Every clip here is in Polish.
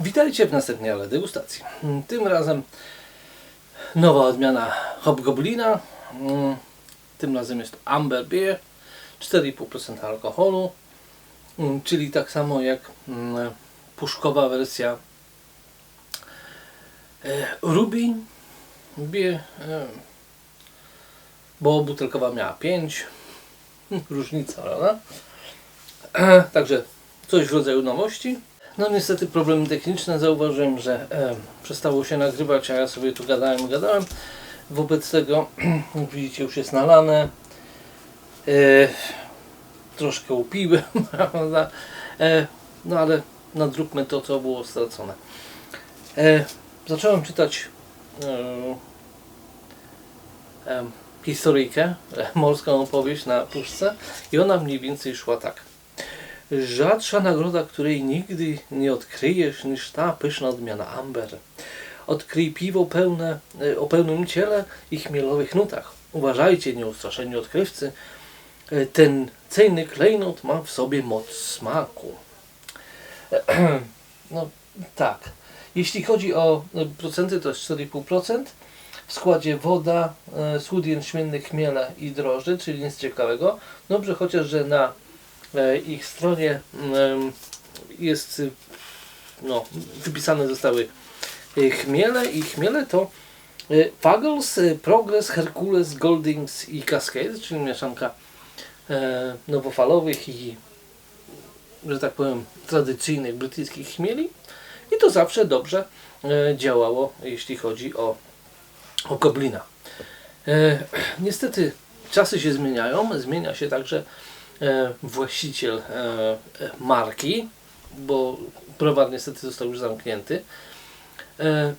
Witajcie w następnej ale degustacji. Mm, Tym razem nowa odmiana Hobgoblina. Mm, Tym razem jest Amber Beer, 4,5% alkoholu, Mm, czyli tak samo jak puszkowa wersja e, Ruby Beer, e, bo butelkowa miała 5. Różnica, prawda? Także coś w rodzaju nowości. No niestety problemy techniczne. Zauważyłem, że e, przestało się nagrywać, a ja sobie tu gadałem, gadałem. Wobec tego, widzicie, już jest nalane. E, troszkę upiłem, prawda? E, no ale nadróbmy to, co było stracone. E, zacząłem czytać e, e, historyjkę, e, morską opowieść na puszce i ona mniej więcej szła tak. Rzadsza nagroda, której nigdy nie odkryjesz niż ta pyszna odmiana Amber. Odkryj piwo pełne, e, o pełnym ciele i chmielowych nutach. Uważajcie, nieustraszeni odkrywcy. E, Ten cejny klejnot ma w sobie moc smaku. No tak. Jeśli chodzi o e, procenty, to jest 4,5%. W składzie woda, słód jęczmienny, chmiele i drożdże, czyli nic ciekawego. Dobrze, chociaż, że na ich stronie jest no, wypisane zostały y, chmiele i chmiele to Fuggles, y, Progress, Hercules, Goldings i Cascade, czyli mieszanka e, nowofalowych i że tak powiem tradycyjnych brytyjskich chmieli i to zawsze dobrze e, działało jeśli chodzi o, o goblina. E, niestety czasy się zmieniają, zmienia się także e, właściciel e, e, marki, bo browar niestety został już zamknięty. E,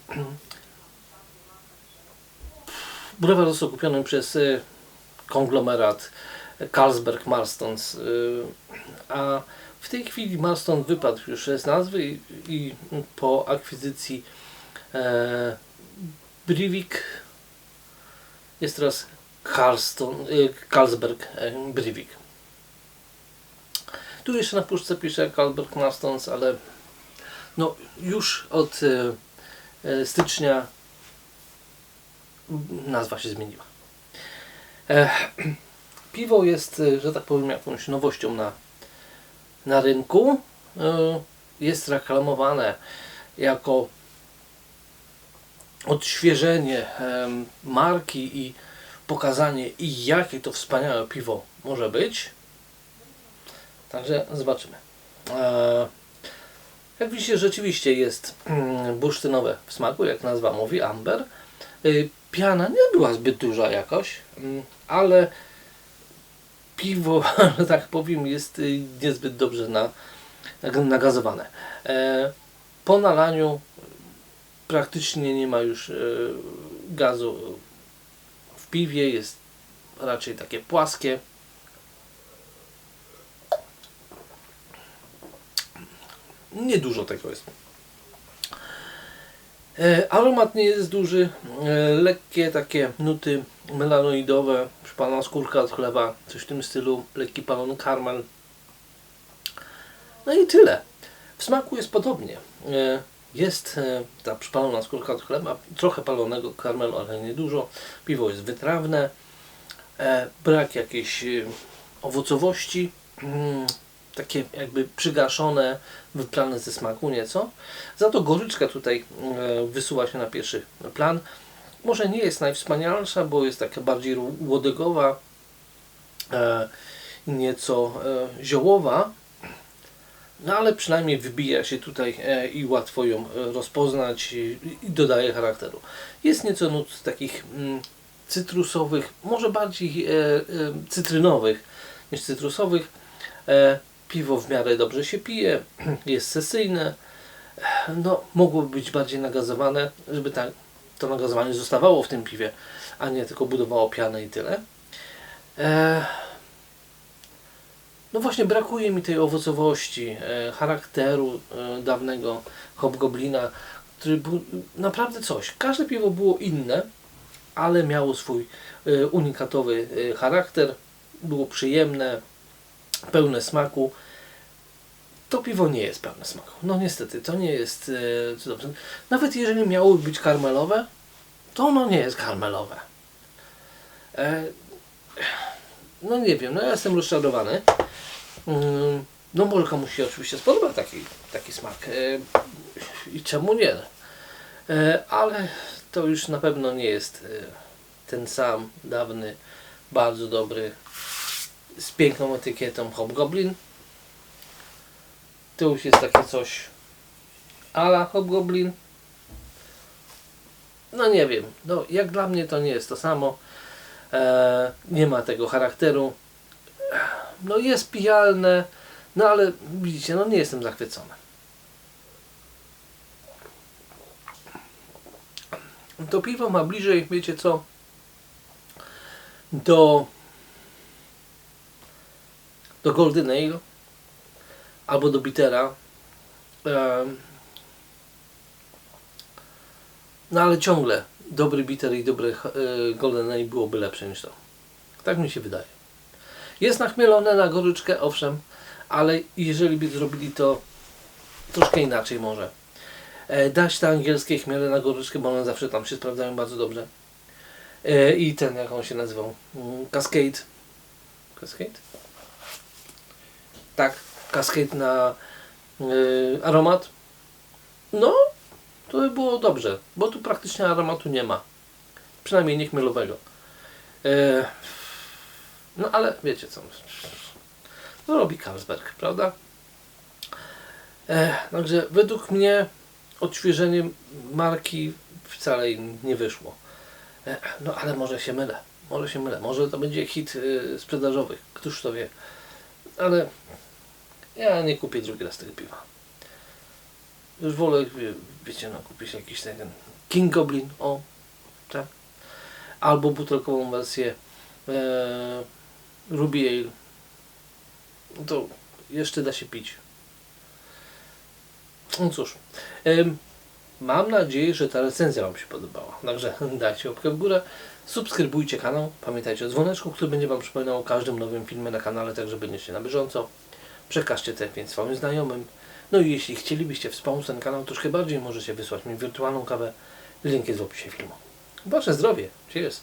browar został kupiony przez e, konglomerat Carlsberg Marstons, e, a w tej chwili Marston wypadł już z nazwy i, po akwizycji e, Brivik jest teraz e, Carlsberg e, Brivik. Tu jeszcze na puszce pisze Carlsberg Marstons, ale no już od e, e, stycznia nazwa się zmieniła. Piwo jest, e, że tak powiem, jakąś nowością na, na rynku. Jest reklamowane jako odświeżenie marki i pokazanie i jakie to wspaniałe piwo może być. Także zobaczymy. E, Jak widzicie, rzeczywiście jest mm, bursztynowe w smaku, jak nazwa mówi, amber. Y, Piana nie była zbyt duża jakoś, mm, ale piwo, że tak powiem, jest y, niezbyt dobrze na, nagazowane. E, Po nalaniu praktycznie nie ma już gazu w piwie, jest raczej takie płaskie. Niedużo tego jest. E, Aromat nie jest duży, e, lekkie takie nuty melanoidowe, przypalona skórka od chleba, coś w tym stylu, lekki palony karmel. No i tyle. W smaku jest podobnie. E, Jest ta przypalona skórka od chleba, trochę palonego karmelu, ale nie dużo. Piwo jest wytrawne, brak jakiejś owocowości, mm, takie jakby przygaszone, wyplane ze smaku nieco. Za to goryczka tutaj e, wysuwa się na pierwszy plan. Może nie jest najwspanialsza, bo jest taka bardziej łodygowa, e, nieco e, ziołowa, no ale przynajmniej wybija się tutaj i łatwo ją rozpoznać i, dodaje charakteru. Jest nieco nut takich mm, cytrusowych, może bardziej cytrynowych niż cytrusowych. Piwo w miarę dobrze się pije, jest sesyjne. No, mogłoby być bardziej nagazowane, żeby tak to nagazowanie zostawało w tym piwie, a nie tylko budowało pianę i tyle. E, no właśnie brakuje mi tej owocowości, e, charakteru e, dawnego hobgoblina, który był naprawdę coś. Każde piwo było inne, ale miało swój e, unikatowy e, charakter, było przyjemne, pełne smaku. to piwo nie jest pełne smaku. No niestety, to nie jest e, cudowne. Nawet jeżeli miało być karmelowe, to ono nie jest karmelowe. E, no nie wiem, no ja jestem rozczarowany. Mm, No może komuś się oczywiście spodoba taki, taki smak. E, I czemu nie? Ale to już na pewno nie jest ten sam dawny, bardzo dobry, z piękną etykietą Hobgoblin. To już jest takie coś ala Hobgoblin. No nie wiem, no jak dla mnie to nie jest to samo. E, nie ma tego charakteru. No jest pijalne, no ale widzicie, no nie jestem zachwycony. To piwo ma bliżej, wiecie co, do do Golden Ale albo do Bittera. No ale ciągle dobry bitter i dobry e, Golden Ale byłoby lepsze niż to. Tak mi się wydaje. Jest nachmielone na goryczkę, owszem, ale jeżeli by zrobili to troszkę inaczej może. E, dać te angielskie chmiele na goryczkę, bo one zawsze tam się sprawdzają bardzo dobrze. E, I ten, jak on się nazywał? Mm, Cascade. Cascade? Tak, Cascade na y, aromat. No, to by było dobrze, bo tu praktycznie aromatu nie ma. Przynajmniej nie chmielowego. E, no ale wiecie co. To robi Carlsberg, prawda? E, także według mnie odświeżenie marki wcale nie wyszło. E, no ale może się mylę. Może się mylę. Może to będzie hit y, sprzedażowy. Któż to wie. Ale ja nie kupię drugi raz tego piwa. Już wolę, wie- wiecie, no, kupić jakiś ten King Goblin, o, tak. Albo butelkową wersję e, Ruby Ale. No To jeszcze da się pić. No cóż, em, mam nadzieję, że ta recenzja Wam się podobała. Także dajcie łapkę w górę, subskrybujcie kanał, pamiętajcie o dzwoneczku, który będzie Wam przypominał o każdym nowym filmie na kanale, tak że będziecie na bieżąco. Przekażcie ten film swoim znajomym. No i jeśli chcielibyście wspomóc ten kanał troszkę bardziej, możecie wysłać mi wirtualną kawę. Link jest w opisie filmu. Wasze zdrowie. Cheers.